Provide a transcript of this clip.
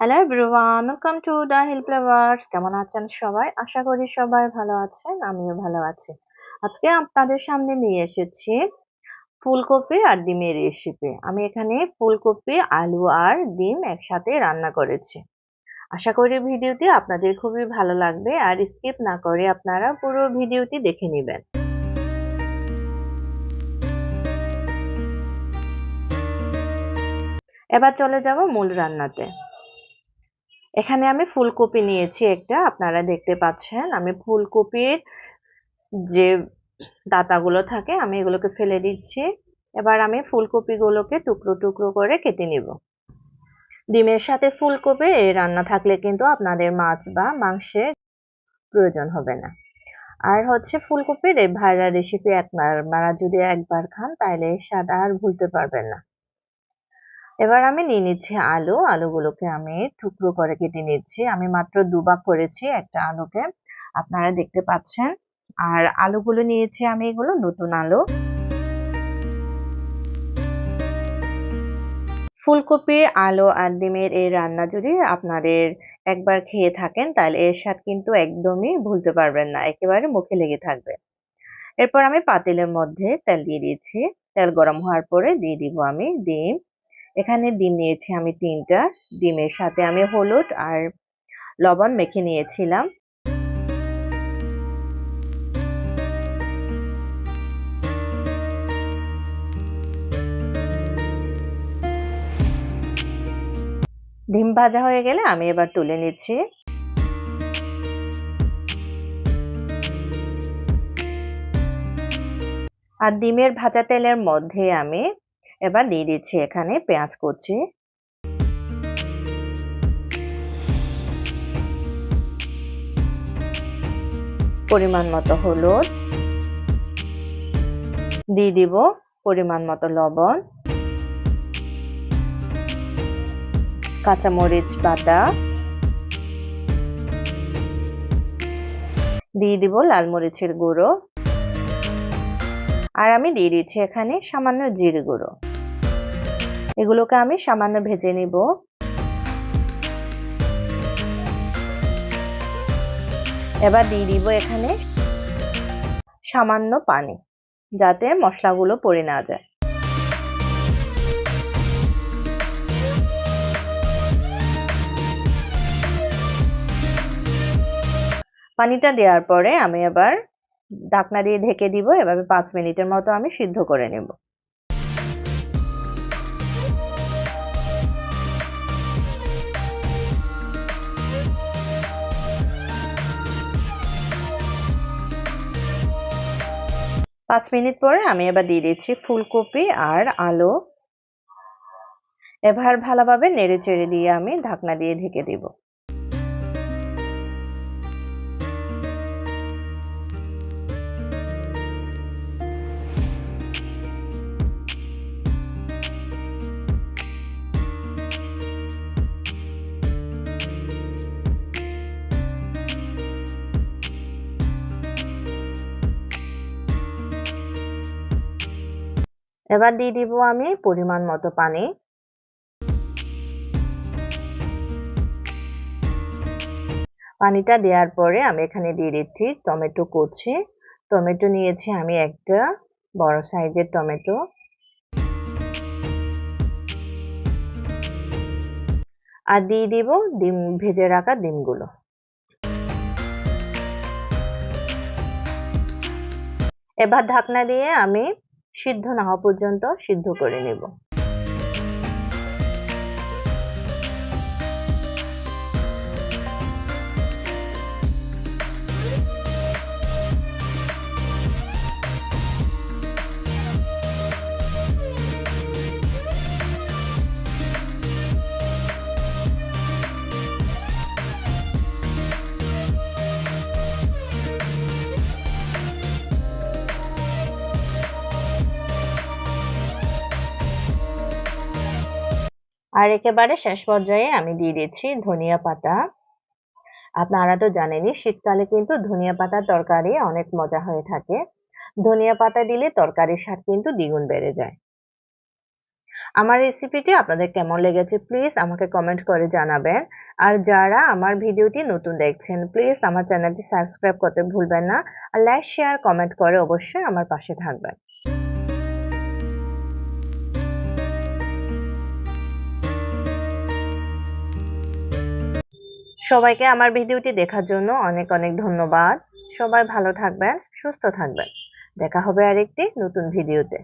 Hello everyone welcome to the hill flavours কেমন আছেন সবাই? আশা করি সবাই ভালো আছেন, আমিও ভালো আছি। আজকে আপনাদের সামনে নিয়ে এসেছি ফুলকপি আর ডিমের রেসিপি আমি এখানে ফুলকপি, আলু আর ডিম একসাথে রান্না করেছি। আশা করি ভিডিওটি আপনাদের খুবই ভালো লাগবে, আর স্কিপ না করে আপনারা পুরো ভিডিওটি দেখে নেবেন। এবার চলে যাব মূল রান্নাতে। এখানে আমি ফুলকপি নিয়েছি একটা, আপনারা দেখতে পাচ্ছেন। আমি ফুলকপির যে দাতাগুলো থাকে, আমি এগুলোকে ফেলে দিচ্ছি। এবার আমি ফুলকপিগুলোকে টুকরো টুকরো করে কেটে নিব। ডিমের সাথে ফুলকপি রান্না থাকলে কিন্তু আপনাদের মাছ বা মাংসের প্রয়োজন হবে না। আর হচ্ছে ফুলকপির এই ভাইরা রেসিপি আপনারা যদি একবার খান, তাহলে স্বাদ আর ভুলতে পারবেন না। এবার আমি নিয়ে নিচ্ছি আলু। আলুগুলোকে আমি টুকরো করে কেটে নিচ্ছি। আমি মাত্র দুবাক করেছি একটা আলুকে। আপনারা দেখতে পাচ্ছেন। আর আলুগুলো নিয়েছি আমি এগুলো নতুন আলু। ফুলকপি, আলু আর ডিমের এই রান্না যদি আপনাদের একবার খেয়ে থাকেন, তাহলে এর স্বাদ কিন্তু একদমই ভুলতে পারবেন না। একেবারে মুখে লেগে থাকবে। এরপর আমি পাতিলের মধ্যে তেল দিয়ে দিয়েছি তেল গরম হওয়ার পরে দিয়ে দিব আমি ডিম। এখানে ডিম নিয়েছি আমি তিনটা। ডিমের সাথে আমি হলুদ আর লবণ মেখে নিয়েছিলাম। ডিম ভাজা হয়ে গেলে আমি এবার তুলে নিচ্ছি। আর ডিমের ভাজা তেলের মধ্যে আমি এবার দিয়ে দিচ্ছি এখানে পেঁয়াজ কুচি। পরিমাণ মতো হলুদ। দিয়ে দিব পরিমাণ মতো লবণ। কাঁচামরিচ বাটা। দিয়ে দিব লাল মরিচের গুঁড়ো। আর আমি দিয়ে দিচ্ছি এখানে সামান্য জিরে গুঁড়ো। এগুলোকে আমি সামান্য ভেজে নিব। এবার দিয়ে দিব এখানে সামান্য পানি, যাতে মশলাগুলো পড়ে না যায়। পানিটা দেওয়ার পরে আমি এবার ঢাকনা দিয়ে ঢেকে দিব, এভাবে পাঁচ মিনিটের মতো আমি সিদ্ধ করে নেব। পাঁচ মিনিট পরে আমি এবার দিয়ে দিচ্ছি ফুলকপি আর আলু। এবার ভালোভাবে নেড়ে চেড়ে দিয়ে আমি ঢাকনা দিয়ে ঢেকে দিব। এবার দিয়ে দিব আমি পরিমাণ মতো পানি। পানিটা দেওয়ার পরে আমি এখানে দিয়ে দিচ্ছি টমেটো কুচি। টমেটো নিয়েছি আমি একটা বড় সাইজের টমেটো। আর দিয়ে দিব ডিম, ভেজে রাখা ডিমগুলো। এবার ঢাকনা দিয়ে আমি সিদ্ধ না হওয়া পর্যন্ত সিদ্ধ করে নেব। আর একেবারে শেষ পর্যায়ে আমি দিয়ে দিচ্ছি ধনিয়া পাতা। আপনারা তো জানেনই, শীতকালে কিন্তু ধনিয়া পাতার তরকারি অনেক মজা হয়ে থাকে। ধনিয়া পাতা দিলে তরকারির স্বাদ কিন্তু দ্বিগুণ বেড়ে যায়। আমার রেসিপিটি আপনাদের কেমন লেগেছে প্লিজ আমাকে কমেন্ট করে জানাবেন। আর যারা আমার ভিডিওটি নতুন দেখছেন, প্লিজ আমার চ্যানেলটি সাবস্ক্রাইব করতে ভুলবেন না। আর লাইক শেয়ার কমেন্ট করে অবশ্যই আমার পাশে থাকবেন। সবাইকে আমার ভিডিওটি দেখার জন্য অনেক অনেক ধন্যবাদ। সবাই ভালো থাকবেন, সুস্থ থাকবেন। দেখা হবে আরেকটি নতুন ভিডিওতে।